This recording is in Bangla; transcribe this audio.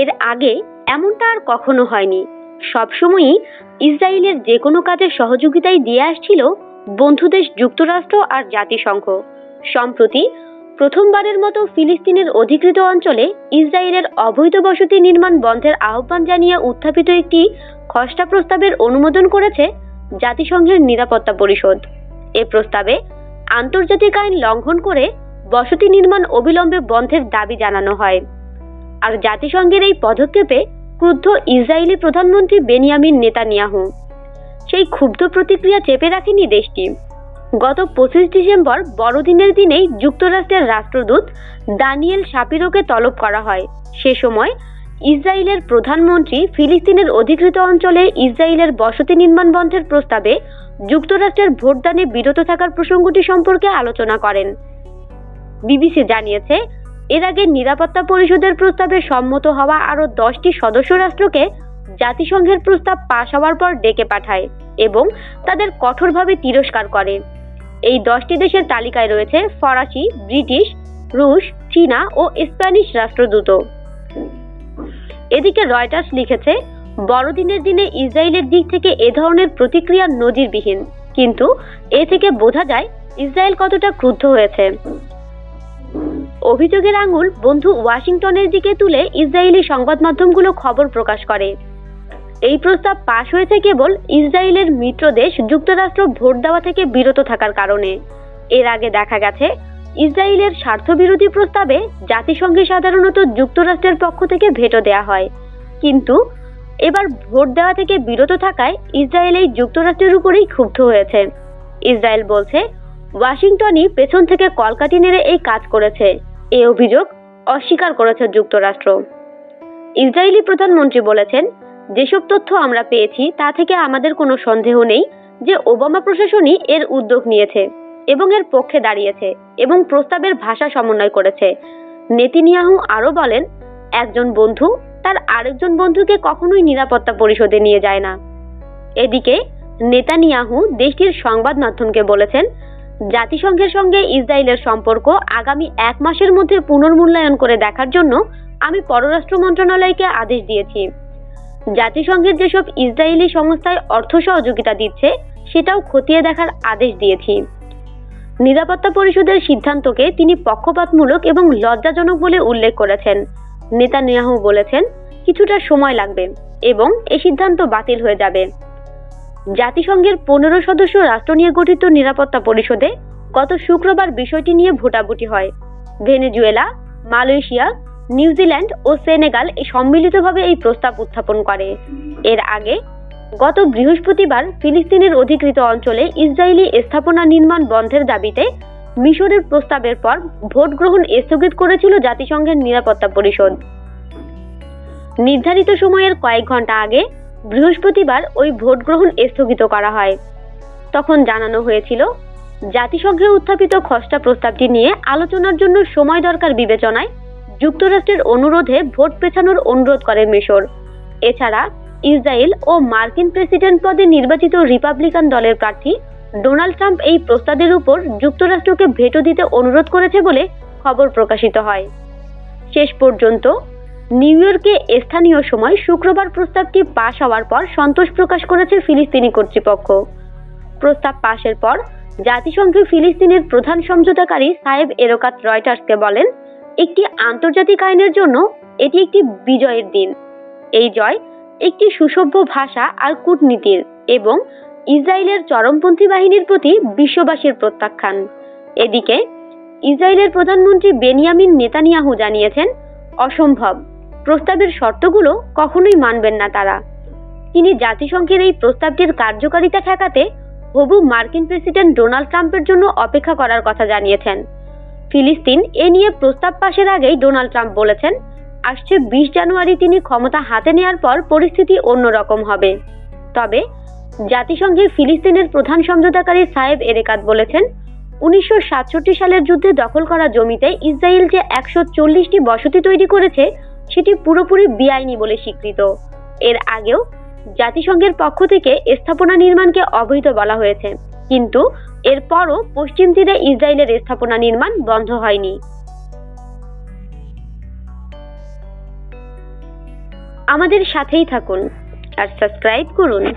এর আগে এমনটা আর কখনো হয়নি। সবসময়ই ইসরায়েলের যে কোনো কাজের সহযোগিতাই দিয়ে আসছিল বন্ধুদেশ যুক্তরাষ্ট্র আর জাতিসংঘ। সম্প্রতি প্রথমবারের মতো ফিলিস্তিনের অধিকৃত অঞ্চলে ইসরায়েলের অবৈধ বসতি নির্মাণ বন্ধের আহ্বান জানিয়ে উত্থাপিত একটি খসড়া প্রস্তাবের অনুমোদন করেছে জাতিসংঘের নিরাপত্তা পরিষদ। এ প্রস্তাবে আন্তর্জাতিক আইন লঙ্ঘন করে বসতি নির্মাণ অবিলম্বে বন্ধের দাবি জানানো হয়। আর জাতিসংঘের এই পদক্ষেপে ক্রুদ্ধ ইসরায়েলি প্রধানমন্ত্রী বেনিয়ামিন নেতানিয়াহু সেই ক্ষুব্ধ প্রতিক্রিয়া চেপে রাখেনি দেশটি। গত পঁচিশ ডিসেম্বর বড়দিনের দিনেই যুক্তরাষ্ট্রের রাষ্ট্রদূত দানিয়েল শাপিরোকে তলব করা হয়। সে সময় ইসরায়েলের প্রধানমন্ত্রী ফিলিস্তিনের অধিকৃত অঞ্চলে ইসরায়েলের বসতি নির্মাণ বন্ধের প্রস্তাবে যুক্তরাষ্ট্রের ভোটদানে বিরত থাকার প্রসঙ্গটি সম্পর্কে আলোচনা করেন। বিবিসি জানিয়েছে এর আগে নিরাপত্তা পরিষদের প্রস্তাবে সম্মত হওয়া আরও দশটি সদস্য রাষ্ট্রকে জাতিসংঘের প্রস্তাব পাশ হওয়ার পর ডেকে পাঠায় এবং তাদের কঠোরভাবে তিরস্কার করে। এই দশটি দেশের তালিকায় রয়েছে ফরাসি, ব্রিটিশ, রুশ, চীনা ও স্প্যানিশ রাষ্ট্রদূত এদিকে রয়টার্স লিখেছে, বড়দিনের দিনে ইসরায়েলের দিক থেকে এ ধরনের প্রতিক্রিয়া নজিরবিহীন। কিন্তু এ থেকে বোঝা যায়, ইসরায়েল কতটা ক্রুদ্ধ হয়েছে। অভিযোগের আঙুল বন্ধু ওয়াশিংটনের দিকে তুলে ইসরায়েলি সংবাদ মাধ্যমগুলো খবর প্রকাশ করে। এই প্রস্তাব পাশ হয়েছে কেবল ইসরায়েলের মিত্র দেশ যুক্তরাষ্ট্র ভোট দেওয়া থেকে বিরত থাকার কারণে। এর আগে দেখা গেছে, ইসরায়েলের স্বার্থবিরোধী প্রস্তাবে জাতিসংঘে সাধারণত যুক্তরাষ্ট্রের পক্ষ থেকে ভেটো দেয়া হয়। কিন্তু এবার ভোট দেওয়া থেকে বিরত থাকায় ইসরায়েল এই যুক্তরাষ্ট্রের উপরেই ক্ষুব্ধ হয়েছে। ইসরায়েল বলছে, ওয়াশিংটনই পেছন থেকে কলকাটি নেড়ে এই কাজ করেছে। এই অভিযোগ অস্বীকার করেছে যুক্তরাষ্ট্র। ইসরায়েলি প্রধানমন্ত্রী বলেছেন, যেসব তথ্য আমরা পেয়েছি, তা থেকে আমাদের কোনো সন্দেহ নেই যে ওবামা প্রশাসনই এর উদ্যোগ নিয়েছে এবং এর পক্ষে দাঁড়িয়েছে এবং প্রস্তাবের ভাষা সমন্বয় করেছে। নেতিনিয়াহু আরও বলেন, একজন বন্ধু তার আরেকজন বন্ধুকে কখনোই নিরাপত্তা পরিষদে নিয়ে যায় না। এদিকে, নেতানিয়াহু দেশটির সংবাদ মাধ্যমকে বলেছেন জাতিসংঘের সঙ্গে ইসরায়েলের সম্পর্ক আগামী এক মাসের মধ্যে পুনর্মূল্যায়ন করে দেখার জন্য আমি পররাষ্ট্র মন্ত্রণালয়কে আদেশ দিয়েছি। জাতিসংঘের যেসব ইসরায়েলি সংস্থায় অর্থ সহযোগিতা দিচ্ছে, সেটাও খতিয়ে দেখার আদেশ দিয়েছি। নিরাপত্তা পরিষদের সিদ্ধান্তকে তিনি পক্ষপাতমূলক এবং লজ্জাজনক বলে উল্লেখ করেছেন। নেতানিয়াহু বলেছেন, কিছুটা সময় লাগবে এবং এ সিদ্ধান্ত বাতিল হয়ে যাবে। জাতিসংঘের পনেরো সদস্য রাষ্ট্র নিয়ে গঠিত নিরাপত্তা পরিষদে গত শুক্রবার বিষয়টি নিয়ে ভোটাভুটি হয়। ভেনেজুয়েলা, মালয়েশিয়া, নিউজিল্যান্ড ও সেনেগাল সম্মিলিতভাবে এই প্রস্তাব উত্থাপন করে। এর আগে গত বৃহস্পতিবার ফিলিস্তিনের অধিকৃত অঞ্চলে ইসরায়েলি স্থাপনা নির্মাণ বন্ধের দাবিতে মিশরের প্রস্তাবের পর ভোট গ্রহণ স্থগিত করেছিল জাতিসংঘের নিরাপত্তা পরিষদ। নির্ধারিত সময়ের কয়েক ঘণ্টা আগে বৃহস্পতিবার ওই ভোট গ্রহণ স্থগিত করা হয়। তখন জানানো হয়েছিল, জাতিসংঘে উত্থাপিত খসড়া প্রস্তাবটি নিয়ে আলোচনার জন্য সময় দরকার বিবেচনায় যুক্তরাষ্ট্রের অনুরোধে ভোট পেছানোর অনুরোধ করে মিশর। এছাড়া ইসরায়েল ও মার্কিন প্রেসিডেন্ট পদে নির্বাচিত রিপাবলিকান দলের প্রার্থী ডোনাল্ড ট্রাম্প এই প্রস্তাবের উপর যুক্তরাষ্ট্রকে ভেটো দিতে অনুরোধ করেছে বলে খবর প্রকাশিত হয়। শেষ পর্যন্ত নিউ ইয়র্কে স্থানীয় সময় শুক্রবার প্রস্তাবটি পাশ হওয়ার পর সন্তোষ প্রকাশ করেছে ফিলিস্তিনি কর্তৃপক্ষ। প্রস্তাব পাশের পর জাতিসংঘে ফিলিস্তিনের প্রধান সমঝোতাকারী সাহেব এরোকাত রয়টার্সকে বলেন, একটি আন্তর্জাতিক আইনের জন্য এটি একটি বিজয়ের দিন। এই জয় একটি সুসভ্য ভাষা আর কূটনীতির এবং ইসরায়েলের চরমপন্থী বাহিনীর প্রতি বিশ্ববাসীর প্রত্যাখ্যান। এদিকে, ইসরায়েলের প্রধানমন্ত্রী বেনিয়ামিন নেতানিয়াহু জানিয়েছেন, অসম্ভব। প্রস্তাবের শর্তগুলো কখনোই মানবেন না তারা। তিনি জাতিসংঘের এই প্রস্তাবটির কার্যকারিতা ঠেকাতে হবু মার্কিন প্রেসিডেন্ট ডোনাল্ড ট্রাম্পের জন্য অপেক্ষা করার কথা জানিয়েছেন। ফিলিস্তিন এ নিয়ে প্রস্তাব পাশের আগেই ডোনাল্ড ট্রাম্প বলেছেন, আসছে বিশ জানুয়ারি তিনি ক্ষমতা হাতে নেওয়ার পর পরিস্থিতি অন্যরকম হবে। তবে জাতিসংঘের ফিলিস্তিনের প্রধান সমঝোতাকারী সাহেব এরেকাত বলেছেন, উনিশশো সাতষট্টি সালের যুদ্ধে দখল করা জমিতে ইসরায়েল যে একশো চল্লিশটি বসতি তৈরি করেছে সেটি পুরোপুরি বেআইনি বলে স্বীকৃত। এর আগেও জাতিসংঘের পক্ষ থেকে স্থাপনা নির্মাণকে অবৈধ বলা হয়েছে। কিন্তু এরপরও পশ্চিম তীরে ইসরায়েলের স্থাপনা নির্মাণ বন্ধ হয়নি। আমাদের সাথেই থাকুন আর সাবস্ক্রাইব করুন।